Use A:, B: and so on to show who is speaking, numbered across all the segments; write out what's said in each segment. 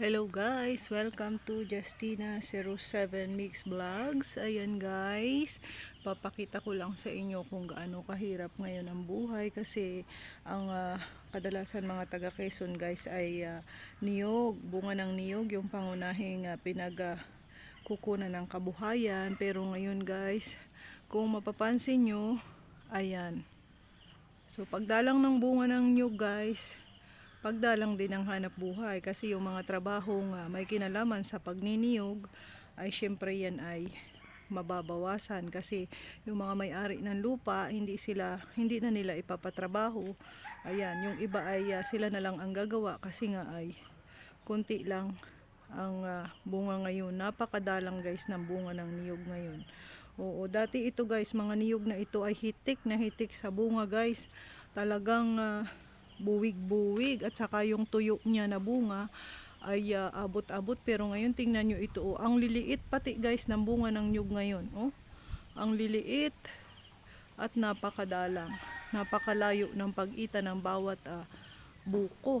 A: Hello guys, welcome to Justina 07 Mix Vlogs. Ayan guys, papakita ko lang sa inyo kung gaano kahirap ngayon ang buhay kasi ang ah, kadalasan mga taga Quezon guys ay ah, niyog, bunga ng niyog yung pangunahing uh, pinag ah, kukunan ng kabuhayan. Pero ngayon guys, kung mapapansin nyo, ayan. So pagdalang ng bunga ng niyog guys, pagdalang din ang hanap buhay kasi yung mga trabahong ah, may kinalaman sa pagniniyog ay syempre yan ay mababawasan kasi yung mga may-ari ng lupa hindi sila hindi na nila ipapatrabaho. Ayan yung iba ay ah, sila na lang ang gagawa kasi nga ay kunti lang ang ah, bunga ngayon. Napakadalang guys ng bunga ng niyog ngayon. Oo dati ito guys mga niyog na ito ay hitik na hitik sa bunga guys. Talagang ah, buwig-buwig at saka yung tuyo niya na bunga ay ah, abot-abot pero ngayon tingnan nyo ito oh. ang liliit pati guys ng bunga ng nyug ngayon oh. ang liliit at napakadalang napakalayo ng pag-ita ng bawat ah, buko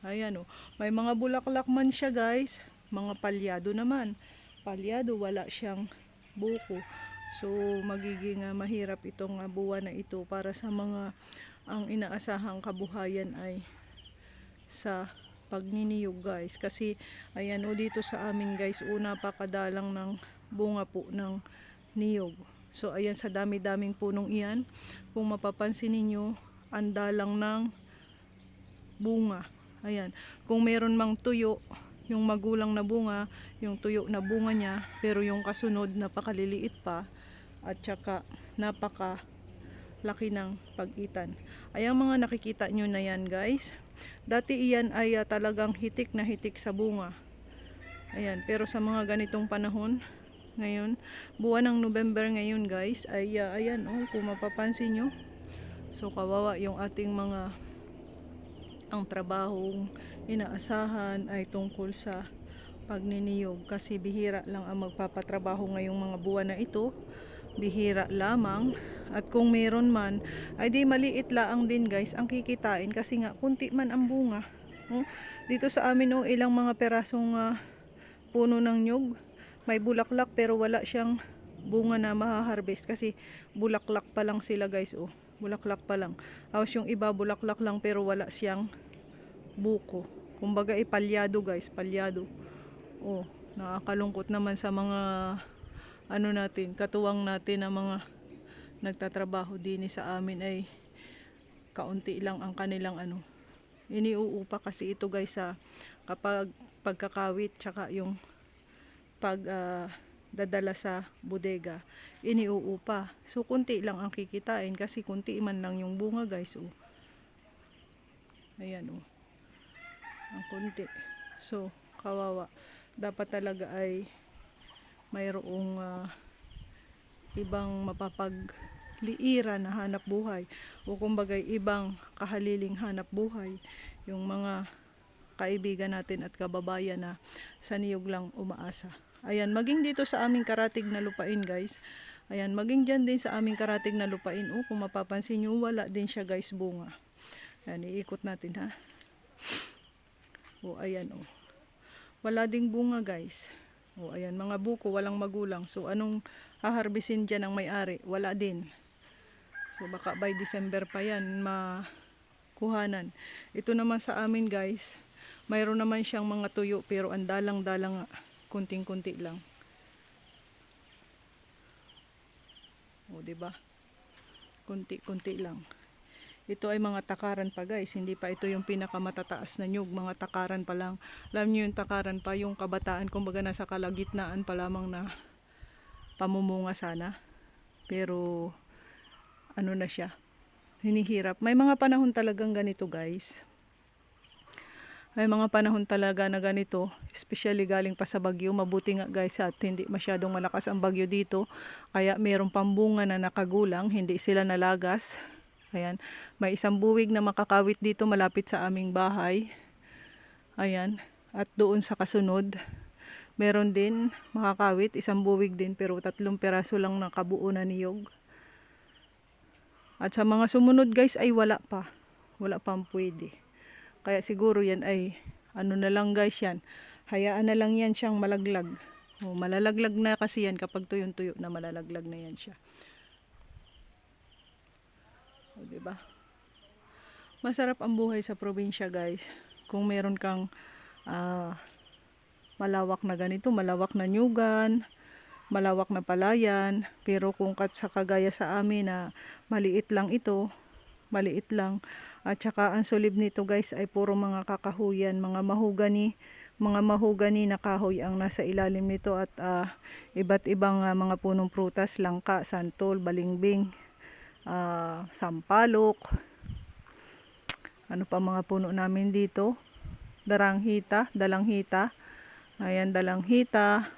A: ayan oh. may mga bulaklak man siya guys mga palyado naman palyado wala siyang buko so magiging ah, mahirap itong ah, buwan na ito para sa mga ang inaasahang kabuhayan ay sa pagniniyog guys. Kasi ayan o dito sa amin guys una pa kadalang ng bunga po ng niyog. So ayan sa dami daming punong iyan kung mapapansin ninyo ang dalang ng bunga. Ayan kung meron mang tuyo yung magulang na bunga yung tuyo na bunga niya pero yung kasunod napakaliliit pa at saka napaka laki ng pagitan. Ay ang mga nakikita nyo na yan guys. Dati iyan ay ah, talagang hitik na hitik sa bunga. Ayan, pero sa mga ganitong panahon, ngayon, buwan ng November ngayon guys, ay ah, ayan oh, kung mapapansin nyo. So kawawa yung ating mga ang trabahong inaasahan ay tungkol sa pagniniyog kasi bihira lang ang magpapatrabaho ngayong mga buwan na ito bihira lamang. At kung meron man ay di maliit laang din guys ang kikitain. Kasi nga kunti man ang bunga oh, dito sa amin oh ilang mga perasong ah, puno ng nyug. May bulaklak pero wala siyang bunga na mahaharvest. Kasi bulaklak pa lang sila guys oh. Bulaklak pa lang. Tapos yung iba bulaklak lang pero wala siyang buko. Kumbaga ipalyado guys palyado. Oh nakakalungkot naman sa mga ano natin, katuwang natin na mga nagtatrabaho din sa amin ay kaunti lang ang kanilang ano. Iniuupa kasi ito guys sa kapag pagkakawit tsaka yung pag ah, dadala sa bodega iniuupa. So kunti lang ang kikitain kasi kunti man lang yung bunga guys oh. Ayan oh. Ang kunti. So kawawa. Dapat talaga ay mayroong ah, ibang mapapagliira na hanap buhay o kumbagay ibang kahaliling hanap buhay yung mga kaibigan natin at kababayan na sa niyog lang umaasa. Ayan, maging dito sa aming karatig na lupain guys. Ayan, maging dyan din sa aming karatig na lupain. Oh, kung mapapansin nyo, wala din siya guys bunga. Ayan, iikot natin ha. Oh, ayan oh. Wala ding bunga guys. O, ayan, mga buko, walang magulang. So, anong haharbisin dyan ng may-ari? Wala din. So, baka by December pa yan makuhanan. Ito naman sa amin, guys. Mayroon naman siyang mga tuyo, pero ang dalang-dalang. Kunting-kunti lang. O, di ba? Kunti-kunti lang. Ito ay mga takaran pa guys, hindi pa ito yung pinakamatataas na nyug, mga takaran pa lang. Alam niyo yung takaran pa, yung kabataan, kumbaga nasa kalagitnaan pa lamang na pamumunga sana. Pero ano na siya, hinihirap. May mga panahon talagang ganito guys. May mga panahon talaga na ganito, especially galing pa sa bagyo. Mabuti nga guys at hindi masyadong malakas ang bagyo dito. Kaya mayroong pambunga na nakagulang, hindi sila nalagas. Ayan, may isang buwig na makakawit dito malapit sa aming bahay. Ayan, at doon sa kasunod, meron din makakawit, isang buwig din pero tatlong peraso lang nakabuo na niyog. At sa mga sumunod guys ay wala pa. Wala pang pwede. Kaya siguro yan ay ano na lang guys yan. Hayaan na lang yan siyang malaglag. O, malalaglag na kasi yan kapag tuyong-tuyo na malalaglag na yan siya. O, di ba? Masarap ang buhay sa probinsya, guys. Kung meron kang ah, malawak na ganito, malawak na nyugan, malawak na palayan, pero kung kat sa kagaya sa amin na maliit lang ito, maliit lang, at saka ang sulib nito guys ay puro mga kakahuyan, mga mahugani, mga mahugani na kahoy ang nasa ilalim nito at ah, iba't ibang ah, mga punong prutas, langka, santol, balimbing, ah, sampalok, ano pa mga puno namin dito, daranghita, dalanghita, ayan dalanghita,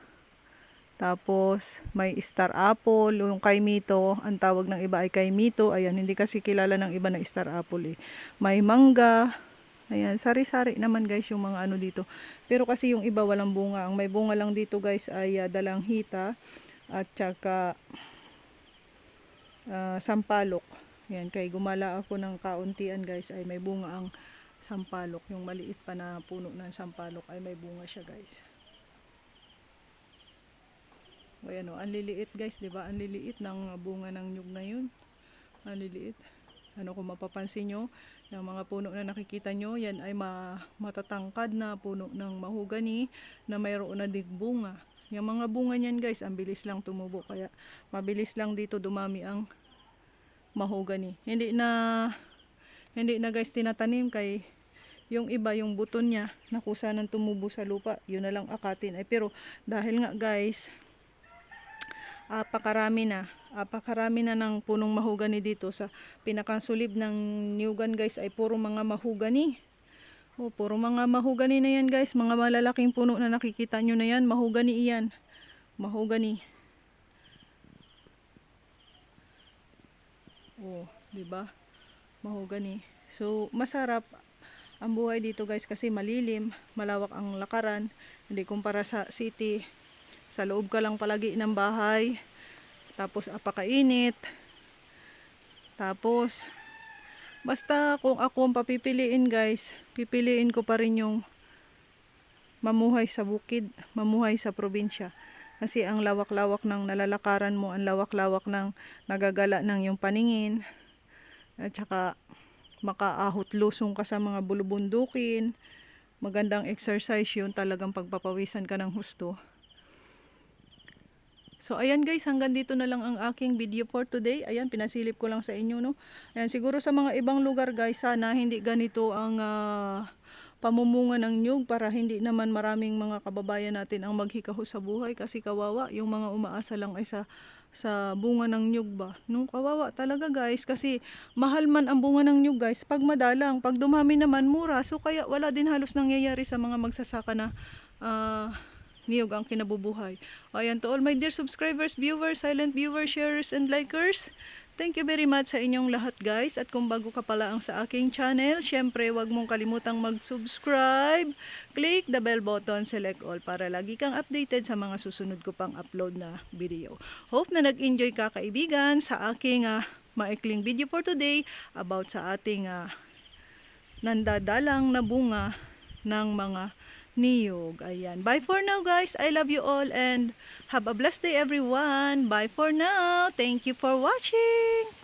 A: tapos may star apple, yung kay Mito, ang tawag ng iba ay kay Mito. Ayan, hindi kasi kilala ng iba na star apple eh. May mangga. Ayan, sari-sari naman guys yung mga ano dito. Pero kasi yung iba walang bunga. Ang may bunga lang dito guys ay uh, dalanghita at saka ah, sampalok. Ayan, kay gumala ako ng kauntian guys ay may bunga ang sampalok. Yung maliit pa na puno ng sampalok ay may bunga siya guys. O yan o, ang liliit guys, di ba? Ang liliit ng bunga ng nyug na yun. Ang liliit. Ano kung mapapansin nyo, yung mga puno na nakikita nyo, yan ay ma matatangkad na puno ng mahugani na mayroon na dig bunga. Yung mga bunga niyan guys, ang bilis lang tumubo. Kaya mabilis lang dito dumami ang mahugani. Hindi na hindi na guys tinatanim kay yung iba yung buton niya na kusa nang tumubo sa lupa yun na lang akatin ay pero dahil nga guys apakarami na apakarami na ng punong mahugani dito sa pinakasulib ng Newgan guys ay puro mga mahugani o puro mga mahugani na yan guys. Mga malalaking puno na nakikita nyo na yan. Mahugani iyan. Mahugani oh di ba? Mahugani so masarap ang buhay dito guys kasi malilim malawak ang lakaran. Hindi kumpara sa city. Sa loob ka lang palagi ng bahay. Tapos apakainit. Tapos basta kung ako ang papipiliin guys pipiliin ko pa rin yung mamuhay sa bukid mamuhay sa probinsya. Kasi ang lawak-lawak ng nalalakaran mo ang lawak-lawak ng nagagala ng yung paningin at saka makaahot lusong ka sa mga bulubundukin. Magandang exercise yun talagang pagpapawisan ka ng husto So ayan guys, hanggang dito na lang ang aking video for today. Ayan, pinasilip ko lang sa inyo no. Ayan, siguro sa mga ibang lugar guys, sana hindi ganito ang ah, pamumunga ng nyug para hindi naman maraming mga kababayan natin ang maghikaho sa buhay kasi kawawa yung mga umaasa lang ay sa sa bunga ng nyug ba. Nung kawawa talaga guys kasi mahal man ang bunga ng nyug guys pag madalang, pag dumami naman mura. So kaya wala din halos nangyayari sa mga magsasaka na ah, niyog ang kinabubuhay. O ayan to all my dear subscribers, viewers, silent viewers, sharers, and likers. Thank you very much sa inyong lahat guys. At kung bago ka pala ang sa aking channel, syempre wag mong kalimutang mag-subscribe. Click the bell button, select all para lagi kang updated sa mga susunod ko pang upload na video. Hope na nag-enjoy ka kaibigan sa aking ah, maikling video for today about sa ating ah, nandadalang na bunga ng mga niyog. Ayan. Bye for now guys. I love you all and have a blessed day everyone. Bye for now. Thank you for watching.